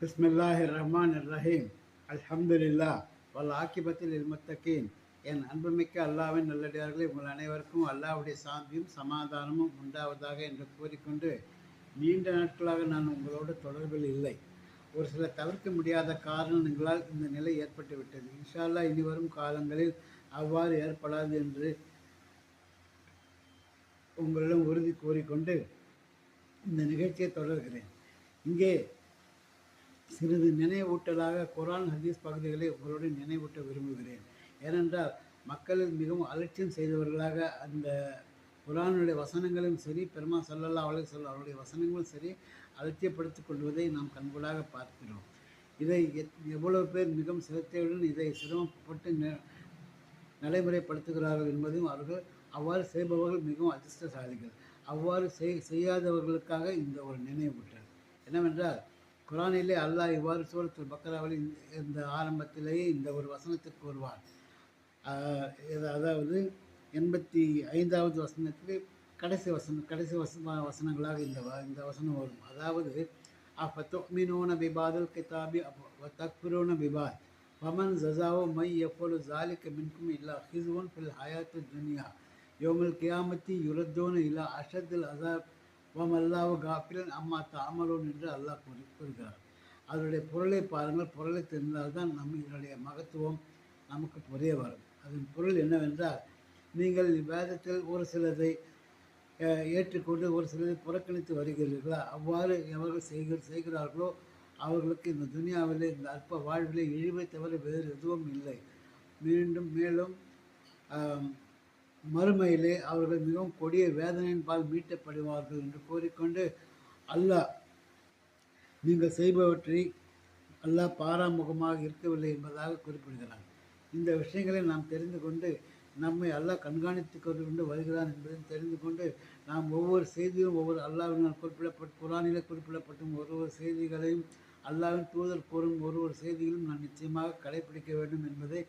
பிஸ்மில்லாஹி ரஹ்மான் ரஹீம் அல்ஹம்துலில்லா வல் ஆக்கிபத்தில் இல்முத்தகீன் என் அன்புமிக்க அல்லாவின் நல்லடியார்களே உங்கள் அனைவருக்கும் அல்லாஹ்வுடைய சாந்தியும் சமாதானமும் உண்டாவதாக என்று கூறிக்கொண்டு நீண்ட நாட்களாக நான் உங்களோடு தொடர்பில் இல்லை. ஒரு சில தவிர்க்க முடியாத காரணங்களால் இந்த நிலை ஏற்பட்டுவிட்டது. இன்ஷால்லா இன்ஷா அல்லாஹ் இனி வரும் காலங்களில் அவ்வாறு ஏற்படாது என்று உங்களிடம் உறுதி கூறிக்கொண்டு இந்த நிகழ்ச்சியை தொடர்கிறேன். இங்கே சிறிது நினைவூட்டலாக குரான் ஹதீஸ் பகுதிகளை உங்களுடன் நினைவூட்ட விரும்புகிறேன். ஏனென்றால் மக்களில் மிகவும் அலட்சியம் செய்தவர்களாக அந்த குரானுடைய வசனங்களும் சரி பெருமா சல்லல்லா அவளை சொல்ல அவருடைய வசனங்களும் சரி அலட்சியப்படுத்திக் கொள்வதை நாம் கண்கூடாக பார்க்கிறோம். இதை எத்- எவ்வளவு பேர் மிகவும் சிரத்தையுடன் இதை சிரமப்பட்டு நடைமுறைப்படுத்துகிறார்கள் என்பதையும் அவர்கள் அவ்வாறு செய்பவர்கள் மிகவும் அதிர்ஷ்டசாலிகள். அவ்வாறு செய் செய்யாதவர்களுக்காக இந்த ஒரு நினைவூட்டல். என்னவென்றால் குரானிலே அல்லாஹ் இவ்வாறு சூரத்துல் பக்கராவில் இந்த- ஆரம்பத்திலேயே இந்த ஒரு வசனத்திற்கு வருவார் இது அதாவது எண்பத்தி ஐந்தாவது வசனத்திலே கடைசி வசனம் கடைசி வசன வசனங்களாக இந்த இந்த வசனம் வரும். அதாவது அஃபத்துமினூன விபாதல் கிதாபி தக்பிரூன பிபாத் ஃபமன் ஜசாவோ மை எப்பொழு ஜாலிக்க மின்கும் இல்லா ஹிஸ்வுன் ஃபில் ஹயாத்து துனியா யோமல் கியாமத்தி யுரத்தோன இல்லா அஷத்தில் அசாப் ஓம் அல்லாஹ் காப்பிலன் அம்மா தாமலோன் என்று அல்லாஹ் கூறி கூறுகிறார். அதனுடைய பொருளை பாருங்கள். பொருளை தெரிந்தால்தான் நம் இதனுடைய மகத்துவம் நமக்கு புரிய வரும். அதன் பொருள் என்னவென்றால் நீங்கள் வேதத்தில் ஒரு சிலதை ஏற்றுக்கொண்டு ஒரு சிலரை புறக்கணித்து வருகிறீர்களா? அவ்வாறு எவர்கள் செய்கிற செய்கிறார்களோ அவர்களுக்கு இந்த துனியாவிலே இந்த அற்ப வாழ்விலே இழிவை தவிர வேறு எதுவும் இல்லை. மீண்டும் மேலும் மறுமையிலே அவர்கள் மிகவும் கொடிய வேதனையின்பால் மீட்டப்படுவார்கள் என்று கூறிக்கொண்டு அல்லாஹ் நீங்கள் செய்பவற்றை அல்லாஹ் பாராமுகமாக இருக்கவில்லை என்பதாக குறிப்பிடுகிறார். இந்த விஷயங்களை நாம் தெரிந்து கொண்டு நம்மை அல்லாஹ் கண்காணித்து கொண்டு வருகிறான் என்பதையும் தெரிந்து கொண்டு நாம் ஒவ்வொரு செய்தியும் ஒவ்வொரு அல்லாவினால் குறிப்பிடப்பட்ட குரானிலே குறிப்பிடப்பட்டும் ஒரு ஒரு செய்திகளையும் அல்லாவின் தூதர் கூறும் ஒரு ஒரு செய்திகளும் நான் நிச்சயமாக கடைபிடிக்க வேண்டும் என்பதை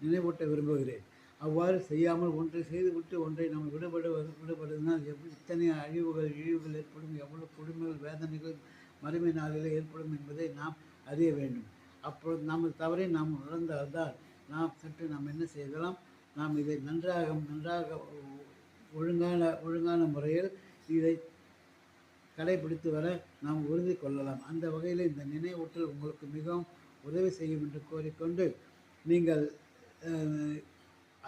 நினைவூட்ட விரும்புகிறேன். அவ்வாறு செய்யாமல் ஒன்றை செய்துவிட்டு ஒன்றை நாம் விடுபட விடுபடுவதால் எவ்வளவு இத்தனை அழிவுகள் இழிவுகள் ஏற்படும் எவ்வளவு கொடுமைகள் வேதனைகள் மறுமை நாளில் ஏற்படும் என்பதை நாம் அறிய வேண்டும். அப்பொழுது நாம் தவறை நாம் உணர்ந்தால்தான் நாம் சற்று நாம் என்ன செய்யலாம்? நாம் இதை நன்றாக நன்றாக ஒழுங்கான ஒழுங்கான முறையில் இதை கடைபிடித்து வர நாம் உறுதி கொள்ளலாம். அந்த வகையில் இந்த நினைவூட்டல் உங்களுக்கு மிகவும் உதவி செய்யும் என்று கோரிக்கொண்டு நீங்கள்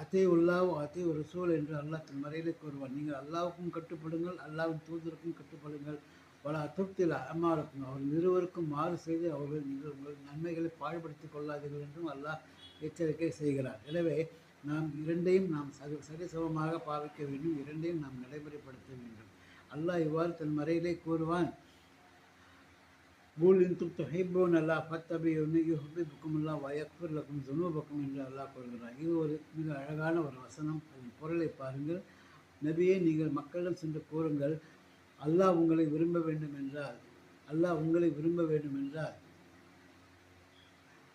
அத்தை உள்ளாவோ அதே ஒரு சூழ் என்று அல்லாஹ் தன் மறையிலே கூறுவார் நீங்கள் அல்லாவுக்கும் கட்டுப்படுங்கள் அல்லாவின் தூதருக்கும் கட்டுப்படுங்கள். பல அத்துப்தில் அம்மாருக்கும் அவர் இருவருக்கும் மாறு செய்து அவர்கள் நீங்கள் உங்கள் நன்மைகளை பாழ்படுத்திக் கொள்ளாதீர்கள் என்றும் அல்லாஹ் எச்சரிக்கை செய்கிறார். எனவே நாம் இரண்டையும் நாம் சரி சரிசமமாக பாவிக்க வேண்டும். இரண்டையும் நாம் நடைமுறைப்படுத்த வேண்டும். அல்லாஹ் இவ்வாறு தன் மறையிலே கூறுவான் கூல் இன் தும் தொஹைபோன் அல்லா ஃபத்தபி யுஹிபுக்கும் அல்லா வயக்ஃபிர் லக்கும் என்று அல்லாஹ் கூறுகிறார் இது ஒரு மிக அழகான ஒரு வசனம் அதன் பொருளை பாருங்கள் நபியே நீங்கள் மக்களிடம் சென்று கூறுங்கள் அல்லாஹ் உங்களை விரும்ப வேண்டும் என்றால் அல்லாஹ் உங்களை விரும்ப வேண்டும் என்றால்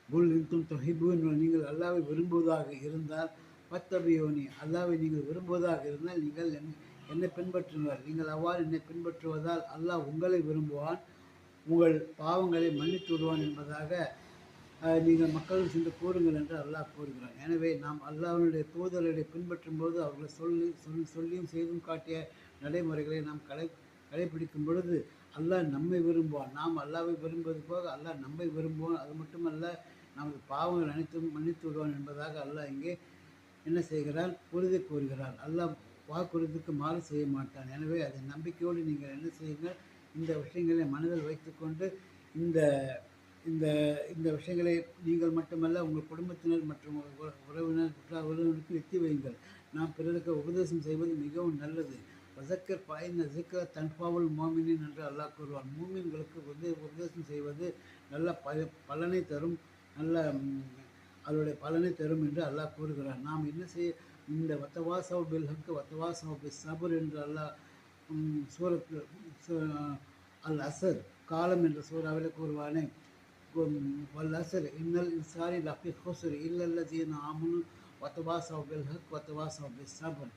குல் இன்தும் தொஹிபுன் நீங்கள் அல்லாவை விரும்புவதாக இருந்தால் பத்தபியோனி அல்லாவை நீங்கள் விரும்புவதாக இருந்தால் நீங்கள் என் என்னை பின்பற்றுங்கள் நீங்கள் அவ்வாறு என்னை பின்பற்றுவதால் அல்லாஹ் உங்களை விரும்புவான் உங்கள் பாவங்களை மன்னித்து விடுவான் என்பதாக நீங்கள் மக்களும் சென்று கூறுங்கள் என்று அல்லாஹ் கூறுகிறான். எனவே நாம் அல்லாஹனுடைய தூதர்களை பின்பற்றும் போது அவர்களை சொல்லி சொல் சொல்லியும் செய்தும் காட்டிய நடைமுறைகளை நாம் கடை கடைபிடிக்கும் பொழுது அல்லாஹ் நம்மை விரும்புவான். நாம் அல்லாவை விரும்புவது போக அல்லாஹ் நம்மை விரும்புவான். அது மட்டுமல்ல நமது பாவங்கள் அனைத்தும் மன்னித்து விடுவான் என்பதாக அல்லாஹ் இங்கே என்ன செய்கிறான்? உறுதி கூறுகிறான். அல்லாஹ் வாக்குறுதிக்கு மாறு செய்ய மாட்டான். எனவே அதை நம்பிக்கையோடு நீங்கள் என்ன செய்யுங்கள்? இந்த விஷயங்களை மனதில் வைத்துக்கொண்டு இந்த இந்த இந்த விஷயங்களை நீங்கள் மட்டுமல்ல உங்கள் குடும்பத்தினர் மற்றும் உறவினர் உற்றார் உறவினருக்கு எத்தி வையுங்கள். நாம் பிறருக்கு உபதேசம் செய்வது மிகவும் நல்லது. வசக்கர் பாய்ந்த சிக்க தன்பாவல் மோமினின் என்று அல்லாஹ் கூறுவார் மூமின்களுக்கு வந்து உபதேசம் செய்வது நல்ல ப பலனை தரும் நல்ல அவருடைய அதனுடைய பலனை தரும் என்று அல்லாஹ் கூறுகிறார் நாம் என்ன செய்ய இந்த வத்தவாசவ் பில்ஹக்கு வத்தவாசவ் பில் சபர் என்று அல்லாஹ் சூரத்து அல் அசர் காலம் என்ற சூறாவில் கூறுவானே. வல் அசர் இன்னல் இன்சாரி லஃபி ஹொசுர் இல்லல்ல ஜீன் ஆமுனு வத்தவா சௌபில் ஹக் வத்தவா பில் சபர்.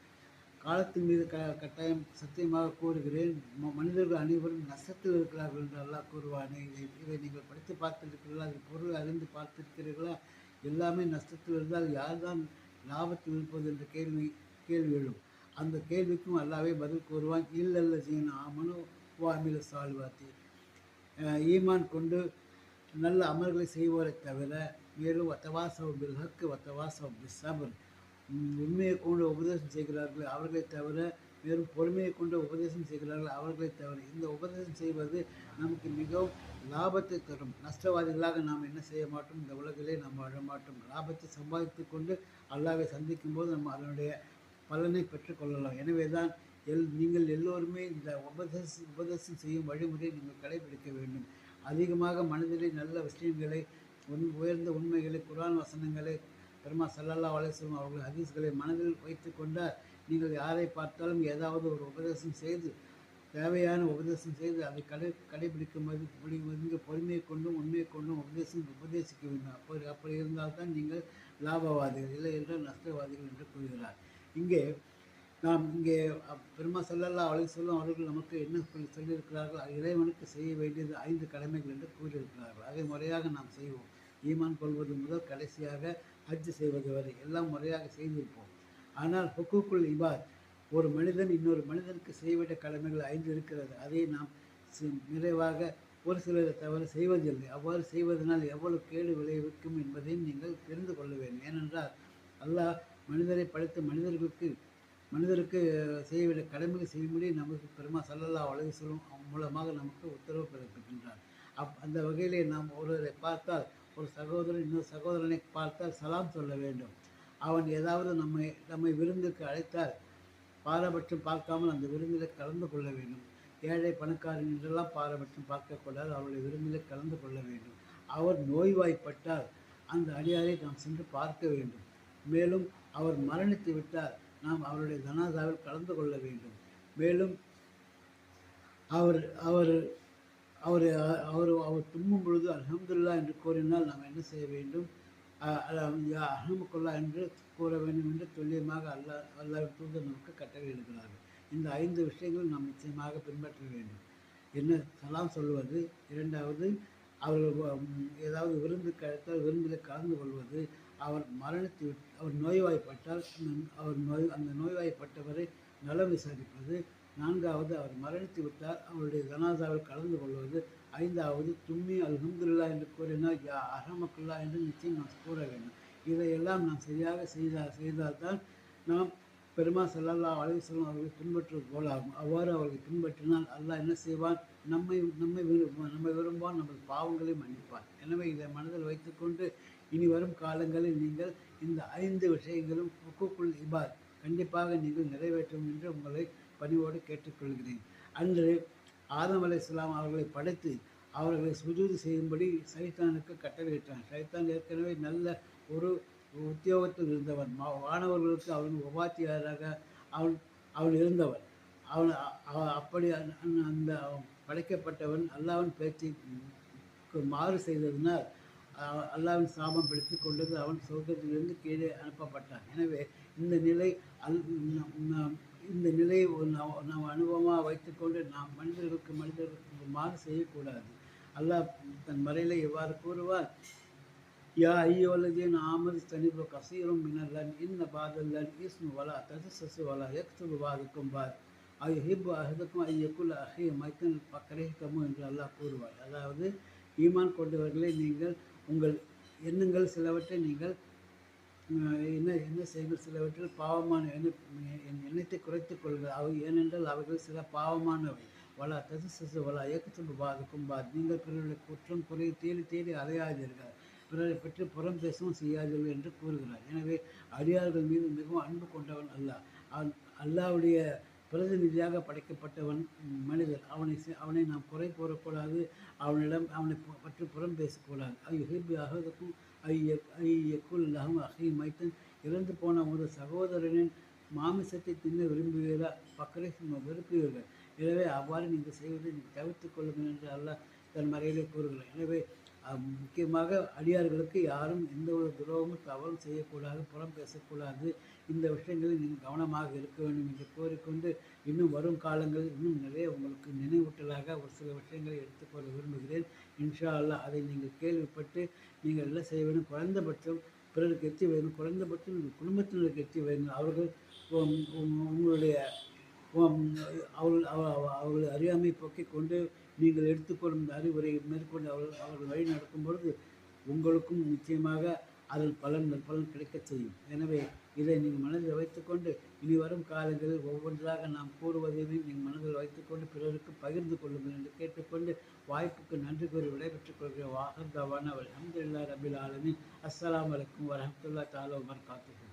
காலத்தின் மீது க கட்டாயம் சத்தியமாக கூறுகிறேன். மனிதர்கள் அனைவரும் நஷ்டத்தில் இருக்கிறார்கள் என்று அல்லாஹ் கூறுவானே. இதை இதை நீங்கள் படித்து பார்த்திருக்கிறீர்களா? அது பொருள் அறிந்து பார்த்திருக்கிறீர்களா? எல்லாமே நஷ்டத்தில் இருந்தால் யார்தான் லாபத்தில் இருப்பது என்ற கேள்வி கேள்வி எழும். அந்த கேள்விக்கும் அல்லாவே பதில் கூறுவான் இல்லல்ல ஜீன் ஆமனு வாமில சால்வாத்தி. ஈமான் கொண்டு நல்ல அமல்களை செய்வோரை தவிர மேலும் வத்தவாசவ பில்ஹக்கு ஹக்கு பிசபர் உண்மையை கொண்டு உபதேசம் செய்கிறார்கள் அவர்களை தவிர வெறும் பொறுமையை கொண்டு உபதேசம் செய்கிறார்கள் அவர்களை தவிர. இந்த உபதேசம் செய்வது நமக்கு மிகவும் லாபத்தை தரும். நஷ்டவாதிகளாக நாம் என்ன செய்ய மாட்டோம்? இந்த உலகிலே நாம் வாழ மாட்டோம். லாபத்தை சம்பாதித்து கொண்டு அல்லாவை சந்திக்கும் போது நம்ம அதனுடைய பலனை பெற்றுக்கொள்ளலாம். எனவே தான் எல் நீங்கள் எல்லோருமே இந்த உபதேச உபதேசம் செய்யும் வழிமுறையை நீங்கள் கடைபிடிக்க வேண்டும். அதிகமாக மனதிலே நல்ல விஷயங்களை உன் உயர்ந்த உண்மைகளை குரான் வசனங்களை பெருமா சல்லல்லா அலிஸ்லம் அவர்கள் ஹதீஸ்களை மனதில் வைத்து கொண்டால் நீங்கள் யாரை பார்த்தாலும் ஏதாவது ஒரு உபதேசம் செய்து தேவையான உபதேசம் செய்து அதை கடை கடைபிடிக்கும் போது பொறுமையை கொண்டும் உண்மையை கொண்டும் உபதேசம் உபதேசிக்க வேண்டும். அப்படி அப்படி இருந்தால்தான் நீங்கள் லாபவாதிகள் இல்லை என்றால் நஷ்டவாதிகள் என்று கூறுகிறார். இங்கே நாம் இங்கே பெருமா செல்லல்லா அலை சொல்லும் அவர்கள் நமக்கு என்ன சொல்லியிருக்கிறார்கள்? இறைவனுக்கு செய்ய வேண்டியது ஐந்து கடமைகள் என்று கூறியிருக்கிறார்கள். அதை முறையாக நாம் செய்வோம். ஈமான் கொள்வது முதல் கடைசியாக ஹஜ் செய்வது வரை. எல்லாம் முறையாக செய்திருப்போம். ஆனால் ஹுக்குக்குள் இபாத் ஒரு மனிதன் இன்னொரு மனிதனுக்கு செய்ய வேண்டிய கடமைகள் ஐந்து இருக்கிறது. அதை நாம் சி- நிறைவாக ஒரு சிலரை தவிர செய்வதில்லை. அவ்வாறு செய்வதனால் எவ்வளவு கேடு விளைவிக்கும் என்பதையும் நீங்கள் தெரிந்து கொள்ள வேண்டும். ஏனென்றால் அல்லாஹ் மனிதரை படைத்த மனிதர்களுக்கு மனிதருக்கு செய்ய வேண்டிய கடமைகள் செய்யும்படி நமக்கு பெருமா சல்லல்லா அழகு சொல்லும் மூலமாக நமக்கு உத்தரவு பிறப்பிக்கின்றார். அப் அந்த வகையிலே நாம் ஒருவரை பார்த்தால் ஒரு சகோதரன் இன்னொரு சகோதரனை பார்த்தால் சலாம் சொல்ல வேண்டும். அவன் ஏதாவது நம்மை நம்மை விருந்துக்கு அழைத்தால் பாரபட்சம் பார்க்காமல் அந்த விருந்தில் கலந்து கொள்ள வேண்டும். ஏழை பணக்காரன் என்றெல்லாம் பாரபட்சம் பார்க்கக்கூடாது அவருடைய விருந்தில் கலந்து கொள்ள வேண்டும். அவர் நோய்வாய்ப்பட்டால் அந்த அடியாரை நாம் சென்று பார்க்க வேண்டும். மேலும் அவர் மரணித்து விட்டால் நாம் அவருடைய ஜனாதாவில் கலந்து கொள்ள வேண்டும். மேலும் அவர் அவர் அவர் அவர் அவர் தும்மும் பொழுது அலமதுல்லா என்று கூறினால் நாம் என்ன செய்ய வேண்டும்? அஹமக்குல்லா என்று கூற வேண்டும் என்று துல்லியமாக அல்லாஹ் அல்லாஹ் தூதர் நமக்கு கட்டளையிடுகிறார்கள் இந்த ஐந்து விஷயங்கள் நாம் நிச்சயமாக பின்பற்ற வேண்டும். என்ன சலாம் சொல்வது? இரண்டாவது அவர்கள் ஏதாவது விருந்து கழித்தால் விருந்தில் கலந்து கொள்வது. அவர் மரணித்து விட்- அவர் நோய்வாய்ப்பட்டால் அவர் நோய் அந்த நோய்வாய்ப்பட்டவரை நலம் விசாரிப்பது. நான்காவது அவர் மரணித்து விட்டால் அவருடைய ஜனாதாவில் கலந்து கொள்வது. ஐந்தாவது தும்மி அல்ஹம்துல்லா என்று கூறினால் யா அகமக்குல்லா என்று நிச்சயம் நாம் கூற வேண்டும். இதையெல்லாம் நாம் சரியாக செய்தால் செய்தால்தான் நாம் பெருமா சல்லல்லா அலைவசல்லம் அவர்களை பின்பற்றுவது போலாகும். அவ்வாறு அவர்களை பின்பற்றினால் அல்லாஹ் என்ன செய்வான்? நம்மை நம்மை விரும்புவான் நம்மை விரும்புவான் நமது பாவங்களை மன்னிப்பான். எனவே இதை மனதில் வைத்துக்கொண்டு இனி வரும் காலங்களில் நீங்கள் இந்த ஐந்து விஷயங்களும் ஹுக்குக்குள் இபாத். கண்டிப்பாக நீங்கள் நிறைவேற்றும் என்று உங்களை பணிவோடு கேட்டுக்கொள்கிறேன். அன்று ஆதம் இஸ்லாம் அவர்களை படைத்து அவர்களை சுஜூது செய்யும்படி சைத்தானுக்கு கட்டளையிட்டான். சைத்தான் ஏற்கனவே நல்ல ஒரு உத்தியோகத்தில் இருந்தவன். மா- மாணவர்களுக்கு அவன் உபாத்தியாராக அவன் அவன் இருந்தவன். அவன் அப்படி அந்த- அவன் படைக்கப்பட்டவன் அல்லாவன் பேச்சை மாறு செய்ததினால் அல்லாவின் சாபம் பிடித்து கொண்டது அவன் சொர்க்கத்திலிருந்து கீழே அனுப்பப்பட்டான். எனவே இந்த நிலை அல் நம்- இந்த நிலையை நாம் நாம் அனுபவமாக வைத்துக்கொண்டு நாம் மனிதர்களுக்கு மனிதர்களுக்கு மாறு செய்யக்கூடாது. அல்லாஹ் தன் மறையில் எவ்வாறு கூறுவார்? யா ஐயோலதீன் ஆமது தனிபு கசீரும் மினல்லன் இன்ன பாதல்லன் இஸ்மு வலா தஜசசு வலா யக்துபு பாதுக்கும் பாத் ஐ ஹிப் அஹதுக்கும் ஐயக்குல் அஹி மைத்தன் பக்கரேக்கமு என்று அல்லாஹ் கூறுவார். அதாவது ஈமான் கொண்டவர்களை நீங்கள் உங்கள் எண்ணங்கள் சிலவற்றை நீங்கள் என்ன என்ன செய்யுங்கள் சிலவற்றில் பாவமான என் எண்ணத்தை குறைத்துக் கொள்கள் அவை ஏனென்றால் அவைகள் சில பாவமானவை. வலா சிசு வலா ஏக்கத்துண்டு பாதுக்கும் பாத். நீங்கள் பிறருடைய குற்றம் குறை தேடி தேடி அலையாதீர்கள். பிறரை பற்றி புறம் பேசவும் செய்யாதீர்கள் என்று கூறுகிறார். எனவே அடியார்கள் மீது மிகவும் அன்பு கொண்டவன் அல்லாஹ். அவன் அல்லாஹ்வுடைய பிரதிநிதியாக படைக்கப்பட்டவன் மனிதர். அவனை அவனை நாம் குறை கூறக்கூடாது. அவனிடம் அவனை பற்றி புறம் பேசக்கூடாது. ஐ ஹிபி அகதுக்கும் ஐ ஐ எக்குல் லஹம் அஹி மைத்தன். இறந்து போன ஒரு சகோதரனின் மாமிசத்தை தின்ன விரும்புவீரா பக்கரை வெறுப்புவீர்கள் எனவே அவ்வாறு நீங்கள் செய்வதை நீங்கள் தவிர்த்து கொள்ளுங்கள் என்று அல்லாஹ் தன் மறையிலே கூறுகிறார் எனவே முக்கியமாக அடியார்களுக்கு யாரும் எந்த ஒரு துரோகமும் தவறும் செய்யக்கூடாது புறம் பேசக்கூடாது. இந்த விஷயங்களில் நீங்கள் கவனமாக இருக்க வேண்டும் என்று கோரிக்கொண்டு இன்னும் வரும் காலங்களில் இன்னும் நிறைய உங்களுக்கு நினைவூட்டலாக ஒரு சில விஷயங்களை எடுத்துக்கொள்ள விரும்புகிறேன். இன்ஷா அல்லாஹ் அதை நீங்கள் கேள்விப்பட்டு நீங்கள் என்ன செய்ய வேண்டும்? குறைந்தபட்சம் பிறருக்கு எத்தி வேண்டும் குறைந்தபட்சம் உங்கள் குடும்பத்தினருக்கு எத்தி வேண்டும் அவர்கள் உங்களுடைய அவள் அவர்கள் அவ- அவ- அவர்கள் அறியாமை போக்கிக் கொண்டு நீங்கள் எடுத்துக்கொள்ளும் இந்த மேற்கொண்டு அவர்கள் அவர்கள் வழி நடக்கும் பொழுது உங்களுக்கும் நிச்சயமாக அதில் பலன் பலன் கிடைக்கச் செய்யும். எனவே இதை நீங்கள் மனதில் வைத்துக்கொண்டு இனி வரும் காலங்களில் ஒவ்வொன்றாக நாம் கூறுவதையும் நீங்கள் மனதில் வைத்துக்கொண்டு பிறருக்கு பகிர்ந்து கொள்ளுங்கள் என்று கேட்டுக்கொண்டு வாய்ப்புக்கு நன்றி கூறி விடைபெற்றுக் கொள்கிற வாகர் தவான அலமதுல்லா ரபில் ஆலமின். அஸ்லாம் அலைக்கும் வரமத்துல்லா தஆலா வபரகாத்துஹு.